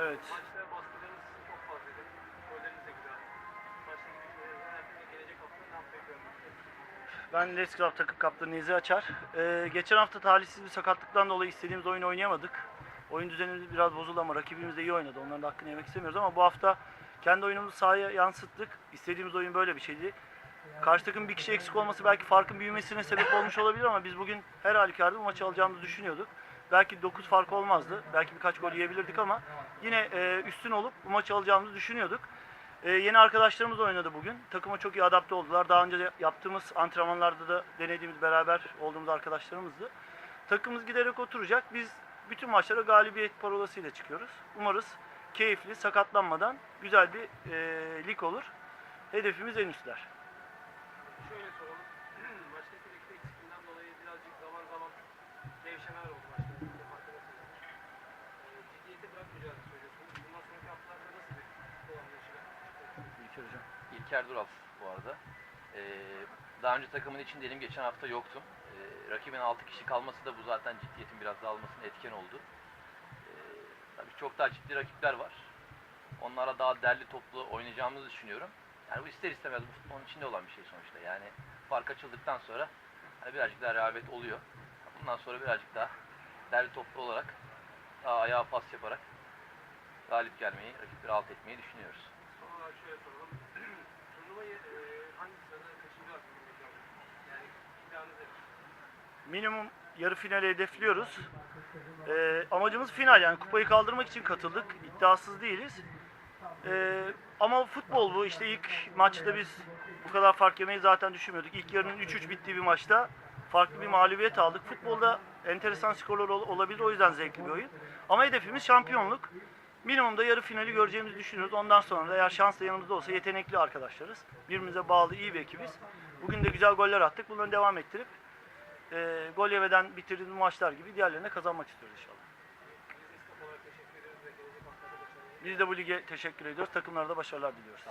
Evet. Maçta baskılarınız çok fazlaydı. Golleriniz de güzel. Maçtaki düşünceleriniz neler? Gelecek hafta ne yapmayı? Ben Club takım kaptanı Nizi Açar. Ee, geçen hafta talihsiz bir sakatlıktan dolayı istediğimiz oyunu oynayamadık. Oyun düzenimiz biraz bozuldu ama rakibimiz de iyi oynadı. Onların da hakkını yemek istemiyoruz ama bu hafta kendi oyunumuzu sahaya yansıttık. İstediğimiz oyun böyle bir şeydi. Karşı takım bir kişi eksik olması belki farkın büyümesine sebep olmuş olabilir ama biz bugün her halükarda bu maçı alacağımızı düşünüyorduk. Belki 9 fark olmazdı. Belki birkaç gol yiyebilirdik ama yine e, üstün olup bu maçı alacağımızı düşünüyorduk. E, yeni arkadaşlarımız oynadı bugün. Takıma çok iyi adapte oldular. Daha önce yaptığımız antrenmanlarda da denediğimiz beraber olduğumuz arkadaşlarımızdı. Takımımız giderek oturacak. Biz bütün maçlara galibiyet parolasıyla çıkıyoruz. Umarız keyifli, sakatlanmadan güzel bir e, lig olur. Hedefimiz en üstler. Şöyle soralım. İlker Dural bu arada. Ee, daha önce takımın içindeydim. Geçen hafta yoktum. Ee, rakibin 6 kişi kalması da bu zaten ciddiyetin biraz dağılmasına etken oldu. Ee, tabii çok daha ciddi rakipler var. Onlara daha derli toplu oynayacağımızı düşünüyorum. Yani bu ister istemez bu futbolun içinde olan bir şey sonuçta. Yani fark açıldıktan sonra hani birazcık daha rehavet oluyor. Bundan sonra birazcık daha derli toplu olarak daha ayağa pas yaparak galip gelmeyi, rakipleri alt etmeyi düşünüyoruz. Şöyle soralım. Turnuvayı e, hangi sırada kaçıncı bekliyorsunuz? Yani nedir? Minimum yarı finale hedefliyoruz. Ee, amacımız final yani kupayı kaldırmak için katıldık. İddiasız değiliz. Ee, ama futbol bu. İşte ilk maçta biz bu kadar fark yemeyi zaten düşünmüyorduk. İlk yarının 3-3 bittiği bir maçta farklı bir mağlubiyet aldık. Futbolda enteresan skorlar ol- olabilir. O yüzden zevkli bir oyun. Ama hedefimiz şampiyonluk. Minimumda yarı finali göreceğimizi düşünüyoruz. Ondan sonra da eğer şans da yanımızda olsa yetenekli arkadaşlarız. Birbirimize bağlı iyi bir ekibiz. Bugün de güzel goller attık. Bunları devam ettirip e, gol yemeden bitirdiğimiz maçlar gibi diğerlerine kazanmak istiyoruz inşallah. Biz de bu lige teşekkür ediyoruz. Takımlara da başarılar diliyoruz.